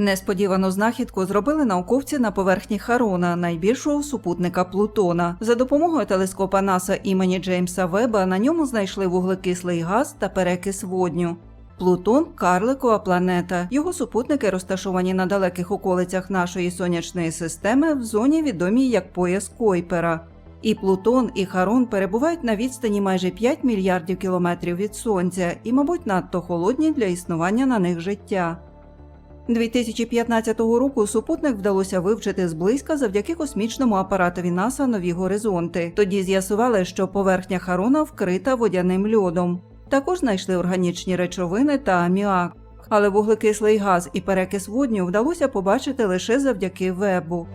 Несподівану знахідку зробили науковці на поверхні Харона, найбільшого супутника Плутона. За допомогою телескопа НАСА імені Джеймса Веба на ньому знайшли вуглекислий газ та перекис водню. Плутон карликова планета. Його супутники розташовані на далеких околицях нашої сонячної системи в зоні відомій як пояс Койпера. І Плутон, і Харон перебувають на відстані майже 5 мільярдів кілометрів від Сонця і, мабуть, надто холодні для існування на них життя. 2015 року супутник вдалося вивчити зблизька завдяки космічному апаратові НАСА Нові горизонти. Тоді з'ясували, що поверхня Харона вкрита водяним льодом. Також знайшли органічні речовини та аміак. Але вуглекислий газ і перекис водню вдалося побачити лише завдяки вебу.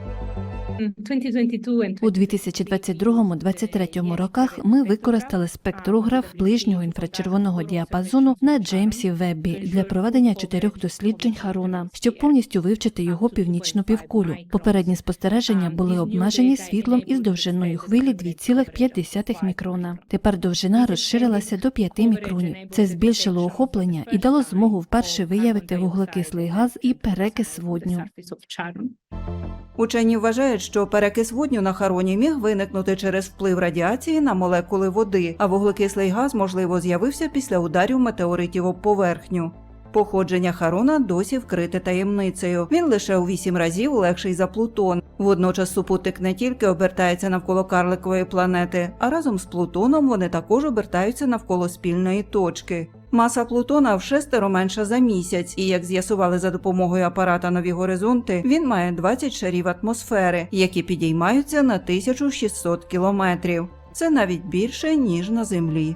У 2022-2023 роках ми використали спектрограф ближнього інфрачервоного діапазону на Джеймсі Веббі для проведення чотирьох досліджень Харона, щоб повністю вивчити його північну півкулю. Попередні спостереження були обмежені світлом із довжиною хвилі 2,5 мікрона. Тепер довжина розширилася до 5 мікронів. Це збільшило охоплення і дало змогу вперше виявити вуглекислий газ і перекис водню. Учені вважають, що перекис водню на Хароні міг виникнути через вплив радіації на молекули води, а вуглекислий газ, можливо, з'явився після ударів метеоритів об поверхню. Походження Харона досі вкрите таємницею. Він лише у вісім разів легший за Плутон. Водночас супутник не тільки обертається навколо карликової планети, а разом з Плутоном вони також обертаються навколо спільної точки. Маса Плутона в шестеро менша за місяць, і як з'ясували за допомогою апарата Нові горизонти, він має 20 шарів атмосфери, які підіймаються на 1600 кілометрів. Це навіть більше ніж на Землі.